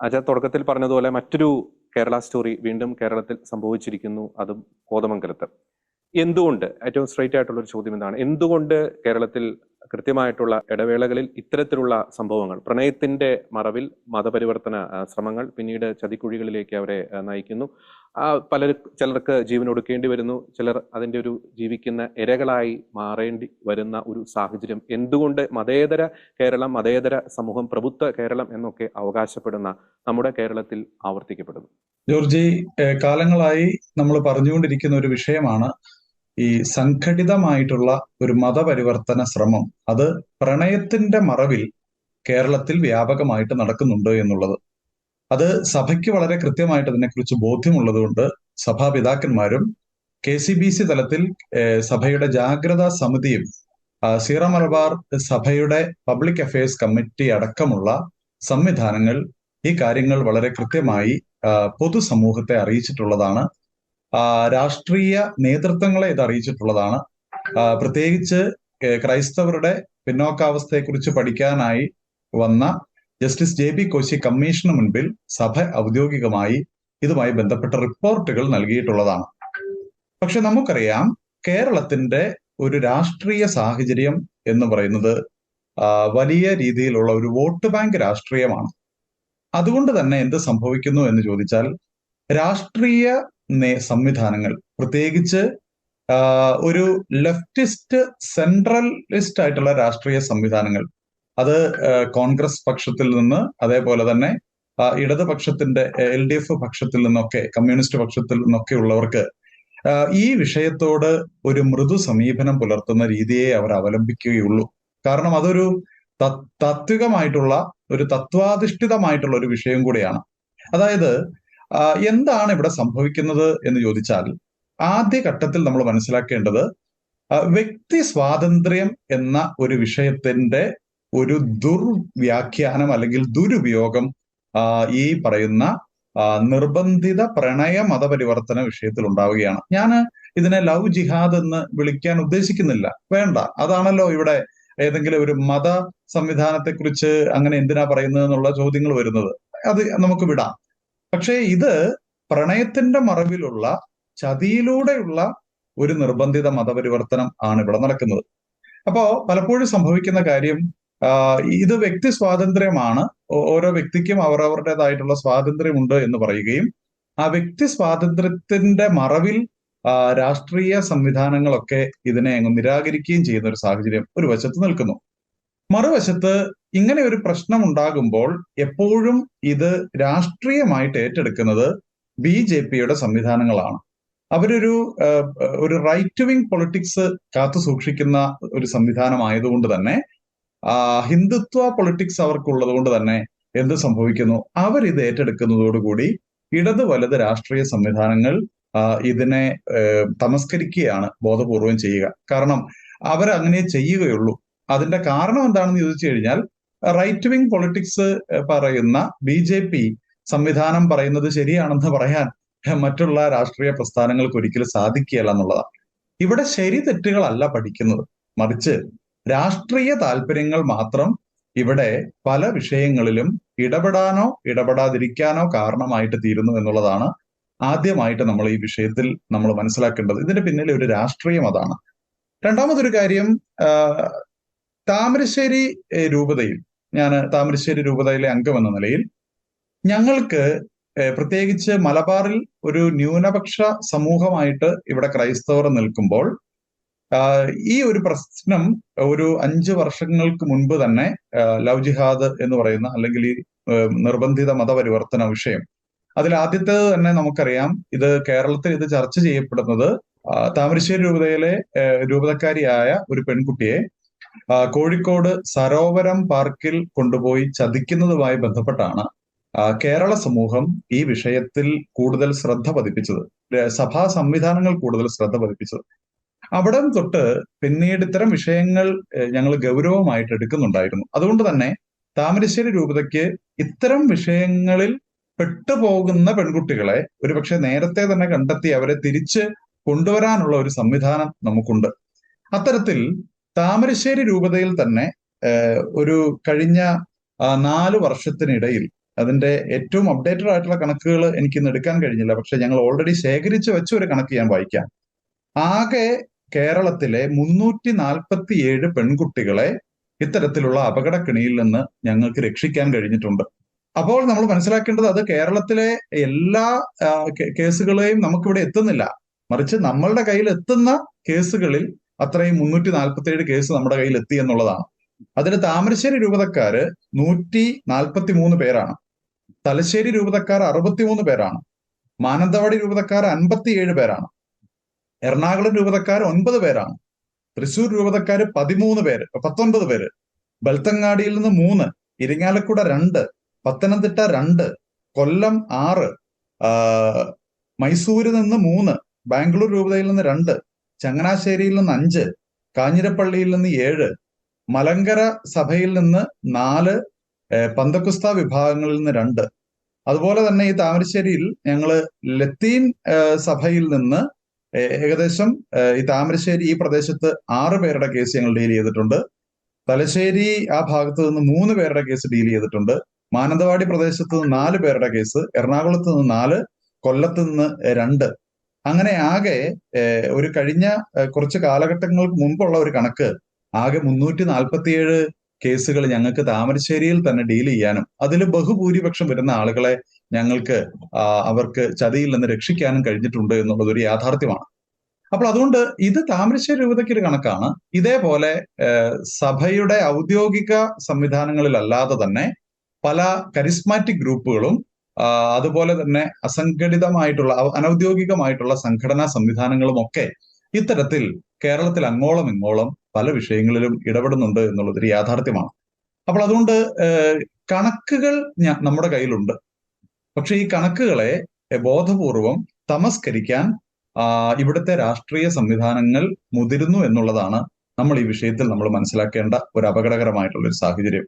അജ തുടക്കത്തിൽ പറഞ്ഞതുപോലെ മറ്റൊരു കേരള സ്റ്റോറി വീണ്ടും കേരളത്തിൽ സംഭവിച്ചിരിക്കുന്നു അതും കോതമംഗലത്ത്. എന്തുകൊണ്ട്? ഏറ്റവും സ്ട്രൈറ്റ് ആയിട്ടുള്ള ഒരു ചോദ്യം എന്താണ് എന്തുകൊണ്ട് കേരളത്തിൽ കൃത്യമായിട്ടുള്ള ഇടവേളകളിൽ ഇത്തരത്തിലുള്ള സംഭവങ്ങൾ പ്രണയത്തിന്റെ മറവിൽ മതപരിവർത്തന ശ്രമങ്ങൾ പിന്നീട് ചതിക്കുഴികളിലേക്ക് അവരെ നയിക്കുന്നു. പലർ ചിലർക്ക് ജീവൻ ഒടുക്കേണ്ടി വരുന്നു ചിലർ അതിന്റെ ഒരു ജീവിക്കുന്ന ഇരകളായി മാറേണ്ടി വരുന്ന ഒരു സാഹചര്യം. എന്തുകൊണ്ട് മതേതര കേരളം മതേതര സമൂഹം പ്രബുദ്ധ കേരളം എന്നൊക്കെ അവകാശപ്പെടുന്ന നമ്മുടെ കേരളത്തിൽ ആവർത്തിക്കപ്പെടുന്നു? ജോർജി കാലങ്ങളായി നമ്മൾ പറഞ്ഞുകൊണ്ടിരിക്കുന്ന ഒരു വിഷയമാണ് ഈ സംഘടിതമായിട്ടുള്ള ഒരു മതപരിവർത്തന ശ്രമം അത് പ്രണയത്തിന്റെ മറവിൽ കേരളത്തിൽ വ്യാപകമായിട്ട് നടക്കുന്നുണ്ട് എന്നുള്ളത്. അത് സഭയ്ക്ക് വളരെ കൃത്യമായിട്ട് അതിനെക്കുറിച്ച് ബോധ്യമുള്ളതുകൊണ്ട് സഭാപിതാക്കന്മാരും കെ സി ബി സി തലത്തിൽ സഭയുടെ ജാഗ്രതാ സമിതിയും സീറ മലബാർ സഭയുടെ പബ്ലിക് അഫയേഴ്സ് കമ്മിറ്റി അടക്കമുള്ള സംവിധാനങ്ങൾ ഈ കാര്യങ്ങൾ വളരെ കൃത്യമായി പൊതുസമൂഹത്തെ അറിയിച്ചിട്ടുള്ളതാണ്. രാഷ്ട്രീയ നേതൃത്വങ്ങളെ ഇത് അറിയിച്ചിട്ടുള്ളതാണ്. പ്രത്യേകിച്ച് ക്രൈസ്തവരുടെ പിന്നോക്കാവസ്ഥയെക്കുറിച്ച് പഠിക്കാനായി വന്ന ജസ്റ്റിസ് ജെ ബി കോശി കമ്മീഷന് മുൻപിൽ സഭ ഔദ്യോഗികമായി ഇതുമായി ബന്ധപ്പെട്ട റിപ്പോർട്ടുകൾ നൽകിയിട്ടുള്ളതാണ്. പക്ഷെ നമുക്കറിയാം കേരളത്തിന്റെ ഒരു രാഷ്ട്രീയ സാഹചര്യം എന്ന് പറയുന്നത് വലിയ രീതിയിലുള്ള ഒരു വോട്ട് ബാങ്ക് രാഷ്ട്രീയമാണ്. അതുകൊണ്ട് തന്നെ എന്ത് സംഭവിക്കുന്നു എന്ന് ചോദിച്ചാൽ രാഷ്ട്രീയ സംവിധാനങ്ങൾ. പ്രത്യേകിച്ച് ഒരു ലെഫ്റ്റിസ്റ്റ് സെൻട്രലിസ്റ്റ് ആയിട്ടുള്ള രാഷ്ട്രീയ സംവിധാനങ്ങൾ. അത് കോൺഗ്രസ് പക്ഷത്തിൽ നിന്ന് അതേപോലെ തന്നെ ഇടതുപക്ഷത്തിന്റെ എൽ ഡി എഫ് പക്ഷത്തിൽ നിന്നൊക്കെ കമ്മ്യൂണിസ്റ്റ് പക്ഷത്തിൽ നിന്നൊക്കെ ഉള്ളവർക്ക് ഈ വിഷയത്തോട് ഒരു മൃദു സമീപനം പുലർത്തുന്ന രീതിയെ അവർ അവലംബിക്കുകയുള്ളൂ. കാരണം അതൊരു തത്വികമായിട്ടുള്ള ഒരു തത്വാധിഷ്ഠിതമായിട്ടുള്ള ഒരു വിഷയം കൂടിയാണ്. അതായത് എന്താണ് ഇവിടെ സംഭവിക്കുന്നത് എന്ന് ചോദിച്ചാൽ ആദ്യ ഘട്ടത്തിൽ നമ്മൾ മനസ്സിലാക്കേണ്ടത് വ്യക്തി സ്വാതന്ത്ര്യം എന്ന ഒരു വിഷയത്തിന്റെ ഒരു ദുർവ്യാഖ്യാനം അല്ലെങ്കിൽ ദുരുപയോഗം ഈ പറയുന്ന നിർബന്ധിത പ്രണയ മതപരിവർത്തന വിഷയത്തിൽ ഉണ്ടാവുകയാണ്. ഞാൻ ഇതിനെ ലവ് ജിഹാദ് എന്ന് വിളിക്കാൻ ഉദ്ദേശിക്കുന്നില്ല. വേണ്ട. അതാണല്ലോ ഇവിടെ ഏതെങ്കിലും ഒരു മത സംവിധാനത്തെക്കുറിച്ച് അങ്ങനെ എന്തിനാ പറയുന്നത് എന്നുള്ള ചോദ്യങ്ങൾ വരുന്നത്. അത് നമുക്ക് വിടാം. പക്ഷേ ഇത് പ്രണയത്തിന്റെ മറവിലുള്ള ചതിയിലൂടെയുള്ള ഒരു നിർബന്ധിത മതപരിവർത്തനം ആണ് ഇവിടെ നടക്കുന്നത്. അപ്പോ പലപ്പോഴും സംഭവിക്കുന്ന കാര്യം ഇത് വ്യക്തി സ്വാതന്ത്ര്യമാണ് ഓരോ വ്യക്തിക്കും അവരവരുടേതായിട്ടുള്ള സ്വാതന്ത്ര്യമുണ്ട് എന്ന് പറയുകയും ആ വ്യക്തി സ്വാതന്ത്ര്യത്തിന്റെ മറവിൽ രാഷ്ട്രീയ സംവിധാനങ്ങളൊക്കെ ഇതിനെ അങ്ങ് നിരാകരിക്കുകയും ചെയ്യുന്ന ഒരു സാഹചര്യം ഒരു വശത്ത് നിൽക്കുന്നു. മറുവശത്ത് ഇങ്ങനെ ഒരു പ്രശ്നം ഉണ്ടാകുമ്പോൾ എപ്പോഴും ഇത് രാഷ്ട്രീയമായിട്ട് ഏറ്റെടുക്കുന്നത് ബി ജെ പിയുടെ സംവിധാനങ്ങളാണ്. അവരൊരു ഒരു റൈറ്റ് വിങ് പൊളിറ്റിക്സ് കാത്തു സൂക്ഷിക്കുന്ന ഒരു സംവിധാനം ആയതുകൊണ്ട് തന്നെ ഹിന്ദുത്വ പൊളിറ്റിക്സ് അവർക്കുള്ളത് കൊണ്ട് തന്നെ എന്ത് സംഭവിക്കുന്നു? അവർ ഇത് ഏറ്റെടുക്കുന്നതോടുകൂടി ഇടത് വലത് രാഷ്ട്രീയ സംവിധാനങ്ങൾ ഇതിനെ തമസ്കരിക്കുകയാണ് ബോധപൂർവം ചെയ്യുക. കാരണം അവർ അങ്ങനെ ചെയ്യുകയുള്ളൂ. അതിന്റെ കാരണം എന്താണെന്ന് ചോദിച്ചു കഴിഞ്ഞാൽ റൈറ്റ് വിങ് പൊളിറ്റിക്സ് പറയുന്ന ബി ജെ പി സംവിധാനം പറയുന്നത് ശരിയാണെന്ന് പറയാൻ മറ്റുള്ള രാഷ്ട്രീയ പ്രസ്ഥാനങ്ങൾക്ക് ഒരിക്കലും സാധിക്കുകയില്ല എന്നുള്ളതാണ്. ഇവിടെ ശരി തെറ്റുകളല്ല പഠിക്കുന്നത്. മറിച്ച് രാഷ്ട്രീയ താല്പര്യങ്ങൾ മാത്രം ഇവിടെ പല വിഷയങ്ങളിലും ഇടപെടാനോ ഇടപെടാതിരിക്കാനോ കാരണമായിട്ട് തീരുന്നു എന്നുള്ളതാണ് ആദ്യമായിട്ട് നമ്മൾ ഈ വിഷയത്തിൽ നമ്മൾ മനസ്സിലാക്കേണ്ടത്. ഇതിന്റെ പിന്നിലെ ഒരു രാഷ്ട്രീയം അതാണ്. രണ്ടാമതൊരു കാര്യം താമരശ്ശേരി രൂപതയിൽ ഞാൻ താമരശ്ശേരി രൂപതയിലെ അംഗം എന്ന നിലയിൽ ഞങ്ങൾക്ക് പ്രത്യേകിച്ച് മലബാറിൽ ഒരു ന്യൂനപക്ഷ സമൂഹമായിട്ട് ഇവിടെ ക്രൈസ്തവർ നിൽക്കുമ്പോൾ ഈ ഒരു പ്രശ്നം ഒരു അഞ്ച് വർഷങ്ങൾക്ക് മുൻപ് തന്നെ ലവ് ജിഹാദ് എന്ന് പറയുന്ന അല്ലെങ്കിൽ ഈ നിർബന്ധിത മതപരിവർത്തന വിഷയം. അതിൽ ആദ്യത്തേത് തന്നെ നമുക്കറിയാം ഇത് കേരളത്തിൽ ഇത് ചർച്ച ചെയ്യപ്പെടുന്നത് താമരശ്ശേരി രൂപതയിലെ രൂപതക്കാരിയായ ഒരു പെൺകുട്ടിയെ കോഴിക്കോട് സരോവരം പാർക്കിൽ കൊണ്ടുപോയി ചതിക്കുന്നതുമായി ബന്ധപ്പെട്ടാണ് കേരള സമൂഹം ഈ വിഷയത്തിൽ കൂടുതൽ ശ്രദ്ധ പതിപ്പിച്ചത്. സഭാ സംവിധാനങ്ങൾ കൂടുതൽ ശ്രദ്ധ പതിപ്പിച്ചത്. അവിടെ തൊട്ട് പിന്നീട് ഇത്തരം വിഷയങ്ങൾ ഞങ്ങൾ ഗൗരവമായിട്ട് എടുക്കുന്നുണ്ടായിരുന്നു. അതുകൊണ്ട് തന്നെ താമരശ്ശേരി രൂപതയ്ക്ക് ഇത്തരം വിഷയങ്ങളിൽ പെട്ടുപോകുന്ന പെൺകുട്ടികളെ ഒരുപക്ഷെ നേരത്തെ തന്നെ കണ്ടെത്തി അവരെ തിരിച്ച് കൊണ്ടുവരാനുള്ള ഒരു സംവിധാനം നമുക്കുണ്ട്. അത്തരത്തിൽ താമരശ്ശേരി രൂപതയിൽ തന്നെ ഒരു കഴിഞ്ഞ നാല് വർഷത്തിനിടയിൽ അതിന്റെ ഏറ്റവും അപ്ഡേറ്റഡ് ആയിട്ടുള്ള കണക്കുകൾ എനിക്ക് ഇന്ന് എടുക്കാൻ കഴിഞ്ഞില്ല. പക്ഷെ ഞങ്ങൾ ഓൾറെഡി ശേഖരിച്ചു വെച്ച ഒരു കണക്ക് ഞാൻ വായിക്കാം. ആകെ കേരളത്തിലെ മുന്നൂറ്റി നാൽപ്പത്തി ഏഴ് പെൺകുട്ടികളെ ഇത്തരത്തിലുള്ള അപകടക്കിണിയിൽ നിന്ന് ഞങ്ങൾക്ക് രക്ഷിക്കാൻ കഴിഞ്ഞിട്ടുണ്ട്. അപ്പോൾ നമ്മൾ മനസ്സിലാക്കേണ്ടത് അത് കേരളത്തിലെ എല്ലാ കേസുകളെയും നമുക്കിവിടെ എത്തുന്നില്ല. മറിച്ച് നമ്മളുടെ കയ്യിൽ എത്തുന്ന കേസുകളിൽ അത്രയും മുന്നൂറ്റി നാൽപ്പത്തി കേസ് നമ്മുടെ കയ്യിൽ എത്തി എന്നുള്ളതാണ്. അതിൽ താമരശ്ശേരി രൂപതക്കാര് നൂറ്റി നാൽപ്പത്തി മൂന്ന് പേരാണ്. തലശ്ശേരി രൂപതക്കാർ അറുപത്തിമൂന്ന് പേരാണ്. മാനന്തവാടി രൂപതക്കാർ അൻപത്തിയേഴ് പേരാണ്. എറണാകുളം രൂപതക്കാർ ഒൻപത് പേരാണ്. തൃശൂർ രൂപതക്കാർ പതിമൂന്ന് പേര് പത്തൊൻപത് പേര്. ബൽത്തങ്ങാടിയിൽ നിന്ന് മൂന്ന് ഇരിങ്ങാലക്കുട രണ്ട് പത്തനംതിട്ട രണ്ട് കൊല്ലം ആറ് മൈസൂരിൽ നിന്ന് മൂന്ന് ബാംഗ്ലൂർ രൂപതയിൽ നിന്ന് രണ്ട് ചങ്ങനാശ്ശേരിയിൽ നിന്ന് അഞ്ച് കാഞ്ഞിരപ്പള്ളിയിൽ നിന്ന് ഏഴ് മലങ്കര സഭയിൽ നിന്ന് നാല് പന്തക്കുസ്ത വിഭാഗങ്ങളിൽ നിന്ന് രണ്ട്. അതുപോലെ തന്നെ ഈ താമരശ്ശേരിയിൽ ഞങ്ങൾ ലത്തീൻ സഭയിൽ നിന്ന് ഏകദേശം ഈ താമരശ്ശേരി ഈ പ്രദേശത്ത് ആറ് പേരുടെ കേസ് ഞങ്ങൾ ഡീൽ ചെയ്തിട്ടുണ്ട്. തലശ്ശേരി ആ ഭാഗത്ത് നിന്ന് മൂന്ന് പേരുടെ കേസ് ഡീൽ ചെയ്തിട്ടുണ്ട്. മാനന്തവാടി പ്രദേശത്ത് നിന്ന് നാല് പേരുടെ കേസ് എറണാകുളത്ത് നിന്ന് നാല് കൊല്ലത്ത് നിന്ന് രണ്ട്. അങ്ങനെ ആകെ ഒരു കഴിഞ്ഞ കുറച്ച് കാലഘട്ടങ്ങൾക്ക് മുമ്പുള്ള ഒരു കണക്ക് ആകെ മുന്നൂറ്റി നാൽപ്പത്തിയേഴ് കേസുകൾ ഞങ്ങൾക്ക് താമരശ്ശേരിയിൽ തന്നെ ഡീൽ ചെയ്യാനും അതിൽ ബഹുഭൂരിപക്ഷം വരുന്ന ആളുകളെ ഞങ്ങൾക്ക് അവർക്ക് ചതിയിൽ നിന്ന് രക്ഷിക്കാനും കഴിഞ്ഞിട്ടുണ്ട് എന്നുള്ളത് ഒരു യാഥാർത്ഥ്യമാണ്. അപ്പോൾ അതുകൊണ്ട് ഇത് താമരശ്ശേരി രൂപതയ്ക്ക് ഒരു കണക്കാണ്. ഇതേപോലെ സഭയുടെ ഔദ്യോഗിക സംവിധാനങ്ങളിലല്ലാതെ തന്നെ പല കരിസ്മാറ്റിക് ഗ്രൂപ്പുകളും അതുപോലെ തന്നെ അസംഘടിതമായിട്ടുള്ള അനൌദ്യോഗികമായിട്ടുള്ള സംഘടനാ സംവിധാനങ്ങളും ഒക്കെ ഇത്തരത്തിൽ കേരളത്തിൽ അങ്ങോളം ഇങ്ങോളം പല വിഷയങ്ങളിലും ഇടപെടുന്നുണ്ട് എന്നുള്ളത് ഒരു യാഥാർത്ഥ്യമാണ്. അപ്പോൾ അതുകൊണ്ട് കണക്കുകൾ നമ്മുടെ കയ്യിലുണ്ട്. പക്ഷെ ഈ കണക്കുകളെ ബോധപൂർവം തമസ്കരിക്കാൻ ഇവിടുത്തെ രാഷ്ട്രീയ സംവിധാനങ്ങൾ മുതിരുന്നു എന്നുള്ളതാണ് നമ്മൾ ഈ വിഷയത്തിൽ നമ്മൾ മനസ്സിലാക്കേണ്ട ഒരു അപകടകരമായിട്ടുള്ള ഒരു സാഹചര്യം.